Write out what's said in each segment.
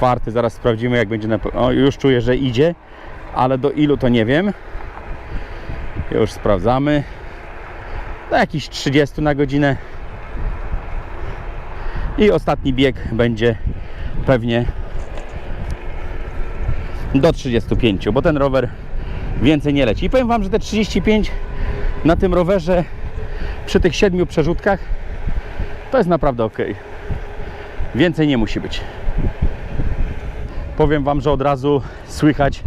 czwarty, zaraz sprawdzimy jak będzie na... O, już czuję, że idzie, ale do ilu to nie wiem. Już sprawdzamy. Do jakichś 30 na godzinę. I ostatni bieg będzie pewnie do 35, bo ten rower więcej nie leci. I powiem Wam, że te 35 na tym rowerze przy tych siedmiu przerzutkach to jest naprawdę ok. Więcej nie musi być. Powiem Wam, że od razu słychać,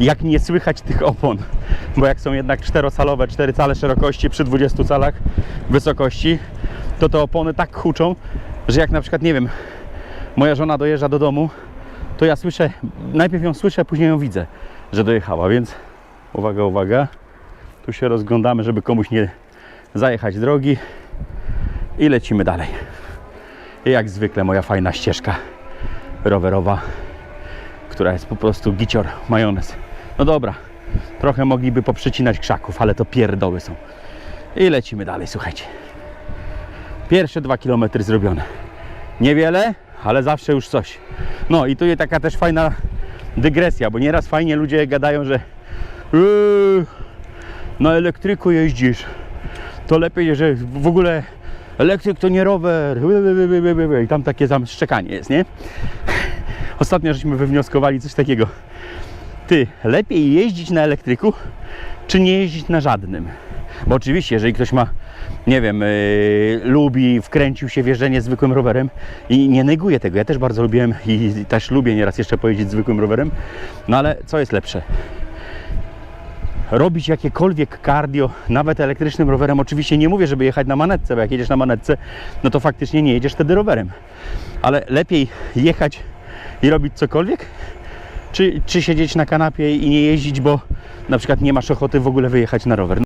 jak nie słychać tych opon, bo jak są jednak czterocalowe, 4 cale szerokości przy 20 calach wysokości, to te opony tak huczą, że jak na przykład, nie wiem, moja żona dojeżdża do domu, to ja słyszę, najpierw ją słyszę, później ją widzę, że dojechała, więc uwaga, uwaga, tu się rozglądamy, żeby komuś nie zajechać drogi i lecimy dalej. I jak zwykle moja fajna ścieżka rowerowa, która jest po prostu gicior, majonez. No dobra, trochę mogliby poprzycinać krzaków, ale to pierdoły są. I lecimy dalej, słuchajcie. Pierwsze dwa kilometry zrobione. Niewiele, ale zawsze już coś. No i tu jest taka też fajna dygresja, bo nieraz fajnie ludzie gadają, że "Eee, na elektryku jeździsz, to lepiej, że w ogóle elektryk to nie rower. I tam takie tam szczekanie jest, nie? Ostatnio żeśmy wywnioskowali coś takiego. Ty, lepiej jeździć na elektryku, czy nie jeździć na żadnym? Bo oczywiście, jeżeli ktoś ma, nie wiem, yy, lubi, wkręcił się w jeżdżenie zwykłym rowerem i nie neguje tego. Ja też bardzo lubiłem i też lubię nieraz jeszcze pojeździć zwykłym rowerem. No ale co jest lepsze? robić jakiekolwiek cardio, nawet elektrycznym rowerem. Oczywiście nie mówię, żeby jechać na manetce, bo jak jedziesz na manetce, no to faktycznie nie jedziesz wtedy rowerem. Ale lepiej jechać i robić cokolwiek, czy, czy siedzieć na kanapie i nie jeździć, bo na przykład nie masz ochoty w ogóle wyjechać na rower.